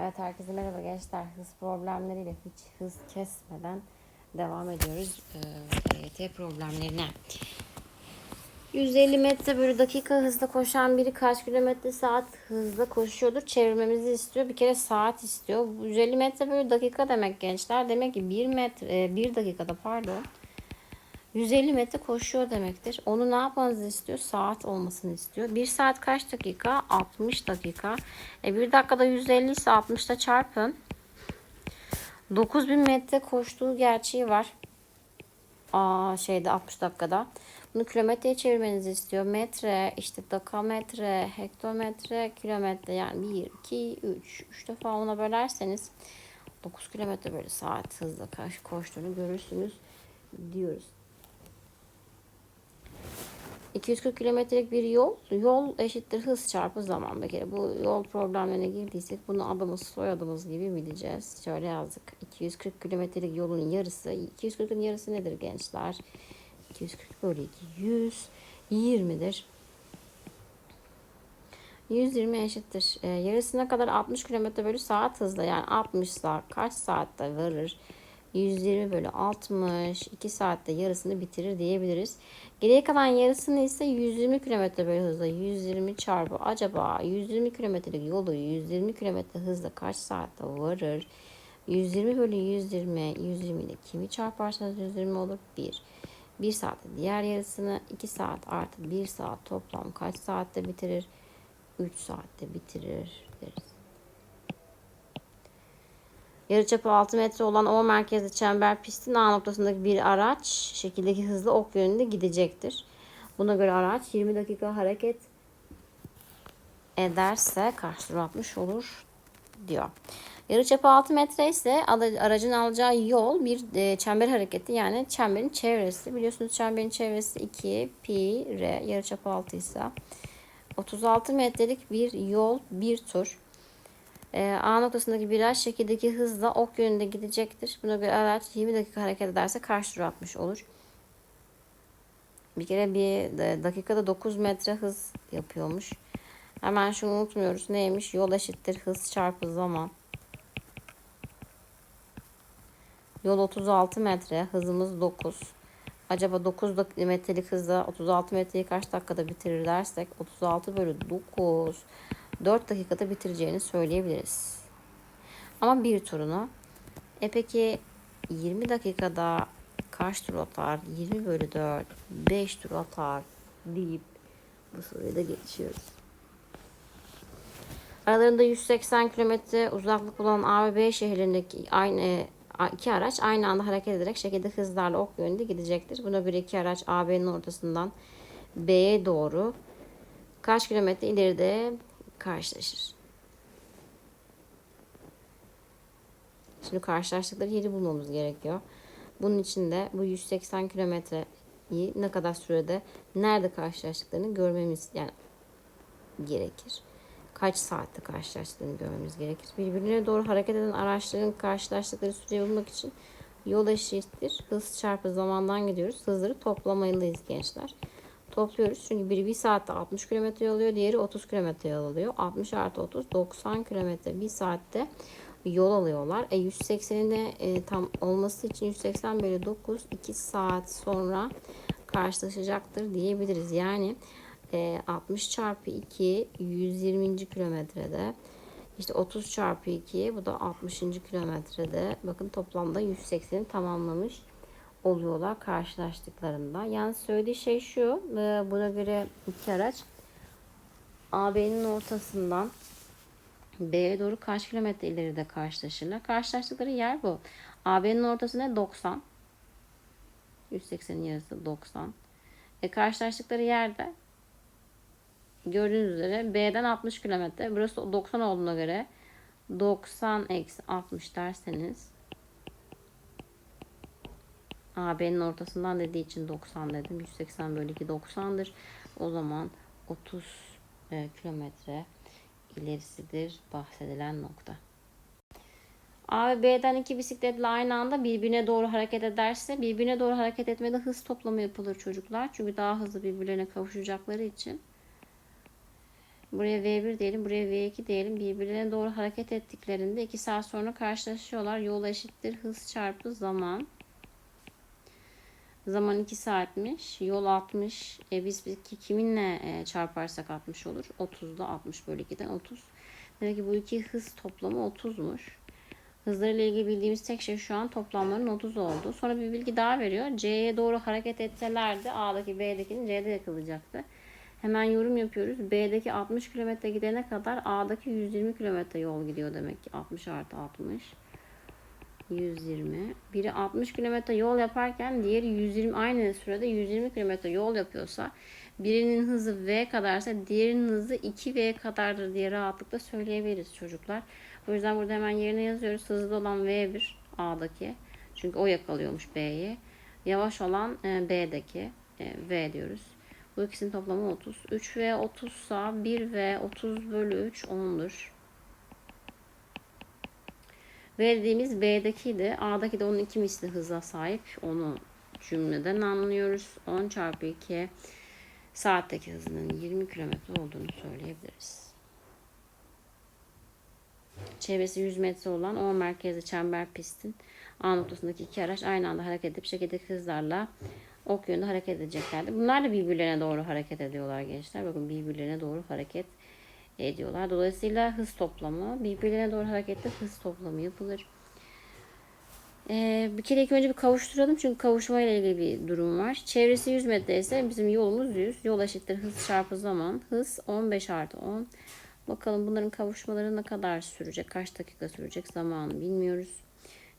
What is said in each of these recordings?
Evet herkese merhaba gençler. Hız problemleriyle hiç hız kesmeden devam ediyoruz e, EYT problemlerine. 150 metre bölü dakika hızla koşan biri kaç kilometre saat hızla koşuyordur? Çevirmemizi istiyor. Bir kere saat istiyor. Bu 150 metre bölü dakika demek gençler. Demek ki 1 metre 1 dakikada pardon 150 metre koşuyor demektir. Onu ne yapmanızı istiyor? Saat olmasını istiyor. 1 saat kaç dakika? 60 dakika. E 1 dakikada 150 ise 60'ta çarpın. 9000 metre koştuğu gerçeği var. Aa, şeyde 60 dakikada. Bunu kilometreye çevirmenizi istiyor. Metre, işte dekametre, hektometre, kilometre yani 1, 2, 3. 3 defa ona bölerseniz 9 kilometre böyle saat hızla koştuğunu görürsünüz diyoruz. 240 kilometrelik bir yol, yol eşittir hız çarpı zaman. Bir kere bu yol problemlerine girdiysek bunu adımız soyadımız gibi bileceğiz. Şöyle yazdık. 240 kilometrelik yolun yarısı. 240'ın yarısı nedir gençler? 240 bölü 2 120'dir. 120 eşittir. Ee, yarısına kadar 60 km bölü saat hızla yani 60 saat kaç saatte varır? 120 bölü 60 2 saatte yarısını bitirir diyebiliriz. Geriye kalan yarısını ise 120 km bölü hızla 120 çarpı acaba 120 kilometrelik yolu 120 km hızla kaç saatte varır? 120 bölü 120 120 ile kimi çarparsanız 120 olur? 1. 1 saatte diğer yarısını 2 saat artı 1 saat toplam kaç saatte bitirir? 3 saatte bitirir deriz. Yarıçapı 6 metre olan O merkezli çember pistin A noktasındaki bir araç şekildeki hızlı ok yönünde gidecektir. Buna göre araç 20 dakika hareket ederse kaç tur atmış olur diyor. Yarıçapı 6 metre ise aracın alacağı yol bir e, çember hareketi yani çemberin çevresi. Biliyorsunuz çemberin çevresi 2 pi r yarıçapı 6 ise 36 metrelik bir yol bir tur. E, A noktasındaki araç şekildeki hızla ok yönünde gidecektir. Buna göre araç 20 dakika hareket ederse kaç tur atmış olur? Bir kere bir dakikada 9 metre hız yapıyormuş. Hemen şunu unutmuyoruz. Neymiş? Yol eşittir hız çarpı zaman. Yol 36 metre. Hızımız 9. Acaba 9 metrelik hızla 36 metreyi kaç dakikada bitirir dersek 36 bölü 9 4 dakikada bitireceğini söyleyebiliriz. Ama bir turunu. E peki 20 dakikada kaç tur atar? 20 bölü 4 5 tur atar deyip bu soruyu da geçiyoruz. Aralarında 180 kilometre uzaklık olan A ve B şehirlerindeki aynı iki araç aynı anda hareket ederek şekilde hızlarla ok yönünde gidecektir. Buna göre iki araç AB'nin ortasından B'ye doğru kaç kilometre ileride karşılaşır. Şimdi karşılaştıkları yeri bulmamız gerekiyor. Bunun için de bu 180 kilometreyi ne kadar sürede nerede karşılaştıklarını görmemiz yani gerekir. Kaç saatte karşılaştıklarını görmemiz gerekir. Birbirine doğru hareket eden araçların karşılaştıkları süreyi bulmak için yol eşittir. Hız çarpı zamandan gidiyoruz. Hızları toplamalıyız gençler topluyoruz. Çünkü biri bir saatte 60 km yol alıyor. Diğeri 30 km yol alıyor. 60 artı 30 90 km bir saatte yol alıyorlar. E 180'ine e, tam olması için 180 bölü 9 2 saat sonra karşılaşacaktır diyebiliriz. Yani e, 60 çarpı 2 120. kilometrede işte 30 çarpı 2 bu da 60. kilometrede bakın toplamda 180'i tamamlamış oluyorlar karşılaştıklarında. Yani söylediği şey şu. E, buna göre iki araç AB'nin ortasından B'ye doğru kaç kilometre ileride karşılaşırlar. Karşılaştıkları yer bu. AB'nin ortası ne? 90. 180'in yarısı 90. E karşılaştıkları yerde gördüğünüz üzere B'den 60 kilometre. Burası 90 olduğuna göre 90 eksi 60 derseniz AB'nin ortasından dediği için 90 dedim. 180 bölü 2 90'dır. O zaman 30 e, kilometre ilerisidir bahsedilen nokta. A ve B'den iki bisikletle aynı anda birbirine doğru hareket ederse birbirine doğru hareket etmede hız toplamı yapılır çocuklar. Çünkü daha hızlı birbirlerine kavuşacakları için. Buraya V1 diyelim, buraya V2 diyelim. Birbirlerine doğru hareket ettiklerinde 2 saat sonra karşılaşıyorlar. Yol eşittir hız çarpı zaman. Zaman 2 saatmiş. Yol 60. E biz ki kiminle e, çarparsak 60 olur. 30'da 60 bölü 2'den 30. Demek ki bu iki hız toplamı 30'muş. Hızlarıyla ilgili bildiğimiz tek şey şu an toplamların 30 oldu. Sonra bir bilgi daha veriyor. C'ye doğru hareket etselerdi A'daki B'dekinin C'de yakalayacaktı. Hemen yorum yapıyoruz. B'deki 60 km gidene kadar A'daki 120 km yol gidiyor demek ki. 60 artı 60. 120. Biri 60 km yol yaparken diğeri 120 aynı sürede 120 km yol yapıyorsa birinin hızı V kadarsa diğerinin hızı 2V kadardır diye rahatlıkla söyleyebiliriz çocuklar. O yüzden burada hemen yerine yazıyoruz. Hızlı olan V1 A'daki. Çünkü o yakalıyormuş B'yi. Yavaş olan e, B'deki e, V diyoruz. Bu ikisinin toplamı 30. 3V 30 sa 1V 30 bölü 3 10'dur. Verdiğimiz B'dekiydi. A'daki de onun iki misli hıza sahip. Onu cümleden anlıyoruz. 10 çarpı 2 saatteki hızının 20 km olduğunu söyleyebiliriz. Çevresi 100 metre olan O merkezli çember pistin A noktasındaki iki araç aynı anda hareket edip şekildeki hızlarla ok yönünde hareket edeceklerdi. Bunlar da birbirlerine doğru hareket ediyorlar gençler. Bakın birbirlerine doğru hareket ediyorlar. Dolayısıyla hız toplamı birbirlerine doğru harekette hız toplamı yapılır. Ee, bir kere ilk önce bir kavuşturalım çünkü kavuşma ile ilgili bir durum var. Çevresi 100 metre ise bizim yolumuz 100. Yol eşittir hız çarpı zaman. Hız 15 artı 10. Bakalım bunların kavuşmaları ne kadar sürecek? Kaç dakika sürecek? Zamanı bilmiyoruz.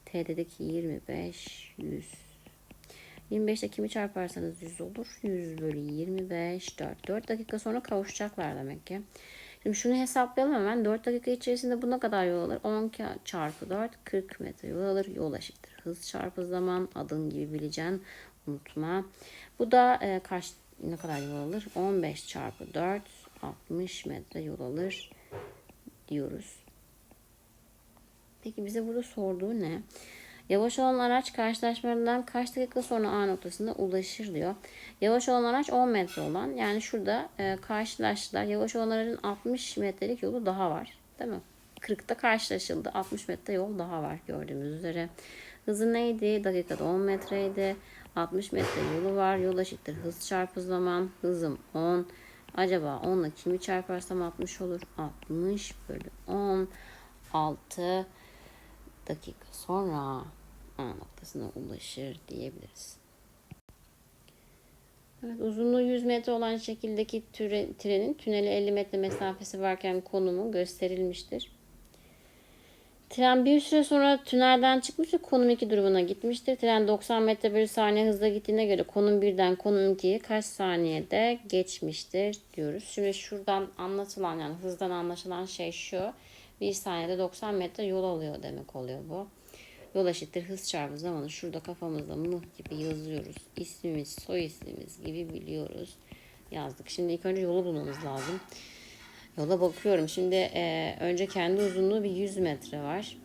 T'deki 25, 100. 25'te kimi çarparsanız 100 olur. 100 bölü 25, 4. 4 dakika sonra kavuşacaklar demek ki. Şimdi şunu hesaplayalım hemen. 4 dakika içerisinde bu ne kadar yol alır? 10 çarpı 4, 40 metre yol alır. Yol eşittir. Hız çarpı zaman adın gibi bileceksin. Unutma. Bu da e, kaç ne kadar yol alır? 15 çarpı 4, 60 metre yol alır diyoruz. Peki bize burada sorduğu ne? Yavaş olan araç karşılaşmalarından kaç dakika sonra A noktasına ulaşır diyor. Yavaş olan araç 10 metre olan yani şurada e, karşılaştılar. Yavaş olan aracın 60 metrelik yolu daha var. Değil mi? 40'ta karşılaşıldı. 60 metre yol daha var gördüğümüz üzere. Hızı neydi? Dakikada 10 metreydi. 60 metre yolu var. Yol eşittir hız çarpı zaman. Hızım 10. Acaba 10 ile kimi çarparsam 60 olur? 60 bölü 10. 6 dakika sonra A noktasına ulaşır diyebiliriz. Evet, uzunluğu 100 metre olan şekildeki türe, trenin tüneli 50 metre mesafesi varken konumu gösterilmiştir. Tren bir süre sonra tünelden çıkmış ve konum 2 durumuna gitmiştir. Tren 90 metre bölü saniye hızla gittiğine göre konum 1'den konum 2'ye kaç saniyede geçmiştir diyoruz. Şimdi şuradan anlatılan yani hızdan anlaşılan şey şu. 1 saniyede 90 metre yol alıyor demek oluyor bu. Yol eşittir hız çarpı zamanı şurada kafamızda mıh gibi yazıyoruz. İsmimiz, soy ismimiz gibi biliyoruz. Yazdık. Şimdi ilk önce yolu bulmamız lazım. Yola bakıyorum. Şimdi e, önce kendi uzunluğu bir 100 metre var.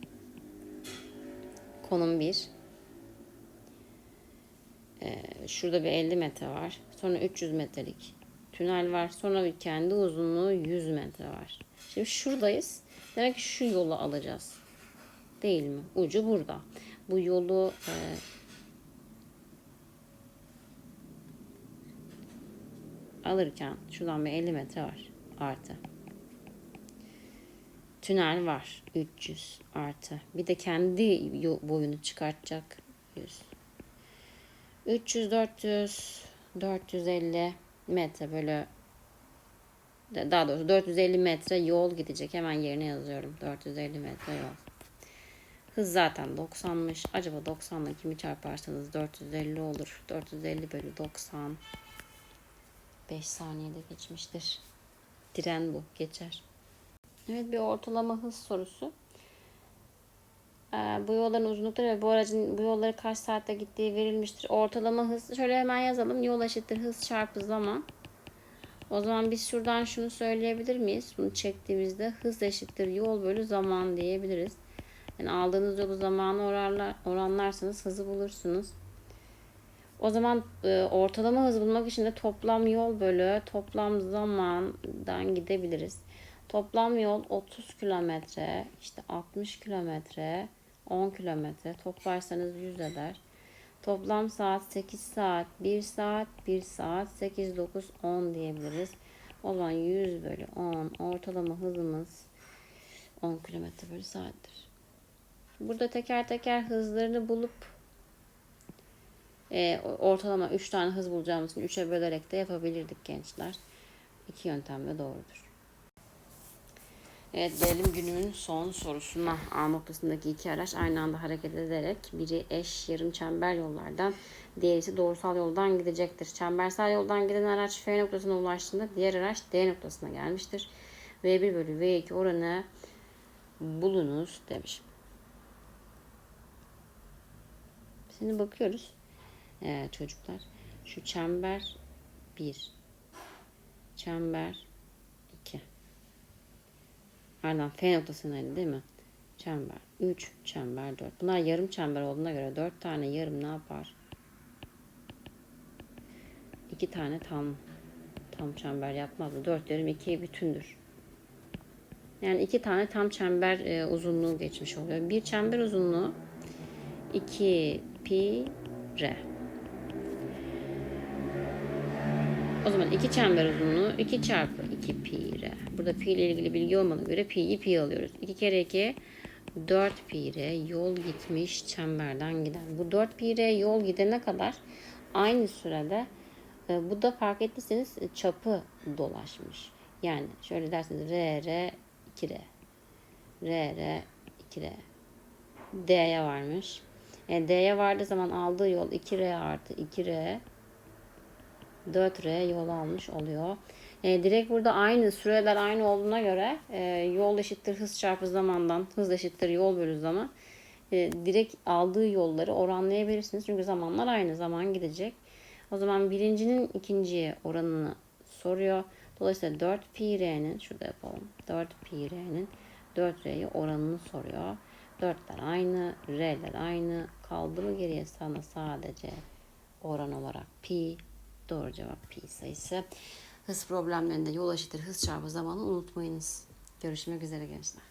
Konum 1. E, şurada bir 50 metre var. Sonra 300 metrelik tünel var. Sonra bir kendi uzunluğu 100 metre var. Şimdi şuradayız. Demek ki şu yolu alacağız. Değil mi? Ucu burada. Bu yolu e, alırken şuradan bir 50 metre var. Artı. Tünel var. 300 artı. Bir de kendi boyunu çıkartacak. 100. 300, 400, 450 metre böyle daha doğrusu 450 metre yol gidecek. Hemen yerine yazıyorum. 450 metre yol. Hız zaten 90'mış. Acaba 90 ile kimi çarparsanız 450 olur. 450 bölü 90. 5 saniyede geçmiştir. Diren bu. Geçer. Evet bir ortalama hız sorusu. Ee, bu yolların uzunlukları ve bu aracın bu yolları kaç saatte gittiği verilmiştir. Ortalama hız şöyle hemen yazalım. Yol eşittir hız çarpı zaman. O zaman biz şuradan şunu söyleyebilir miyiz? Bunu çektiğimizde hız eşittir yol bölü zaman diyebiliriz. Yani aldığınız yolu zamanı oranlar, oranlarsanız hızı bulursunuz. O zaman e, ortalama hız bulmak için de toplam yol bölü toplam zamandan gidebiliriz. Toplam yol 30 kilometre, işte 60 kilometre, 10 kilometre toplarsanız 100 eder. Toplam saat 8 saat, 1 saat, 1 saat, 8, 9, 10 diyebiliriz. O zaman 100 bölü 10 ortalama hızımız 10 kilometre bölü saattir. Burada teker teker hızlarını bulup e, ortalama 3 tane hız bulacağımız için 3'e bölerek de yapabilirdik gençler. İki yöntem de doğrudur. Evet gelelim günümün son sorusuna. A noktasındaki iki araç aynı anda hareket ederek biri eş yarım çember yollardan diğeri ise doğrusal yoldan gidecektir. Çembersel yoldan giden araç F noktasına ulaştığında diğer araç D noktasına gelmiştir. V1 bölü V2 oranı bulunuz demiş. Şimdi bakıyoruz ee, çocuklar. Şu çember 1 çember 2 Ardından F noktasındaydı değil mi? Çember 3, çember 4. Bunlar yarım çember olduğuna göre 4 tane yarım ne yapar? 2 tane tam tam çember yapmaz mı? 4 yarım 2'ye bütündür. Yani iki tane tam çember e, uzunluğu geçmiş oluyor. Bir çember uzunluğu 2 pi r. O zaman iki çember uzunluğu 2 çarpı 2 pi r. Burada pi ile ilgili bilgi olmadığına göre pi'yi pi alıyoruz. 2 kere 2 4 pi r yol gitmiş çemberden giden. Bu 4 pi r yol gidene kadar aynı sürede e, bu da fark ettiyseniz çapı dolaşmış. Yani şöyle derseniz r r 2r r r 2r d'ye varmış. E, D'ye vardığı zaman aldığı yol 2R artı 2R 4R yol almış oluyor. E, direkt burada aynı süreler aynı olduğuna göre e, yol eşittir hız çarpı zamandan hız eşittir yol bölü zaman e, direkt aldığı yolları oranlayabilirsiniz. Çünkü zamanlar aynı zaman gidecek. O zaman birincinin ikinciye oranını soruyor. Dolayısıyla 4 pi r'nin şurada yapalım. 4 pi r'nin 4 r'ye oranını soruyor. 4'ler aynı, r'ler aynı. Kaldı mı geriye sana sadece oran olarak pi. Doğru cevap pi sayısı. Hız problemlerinde yol eşittir hız çarpı zamanı unutmayınız. Görüşmek üzere gençler.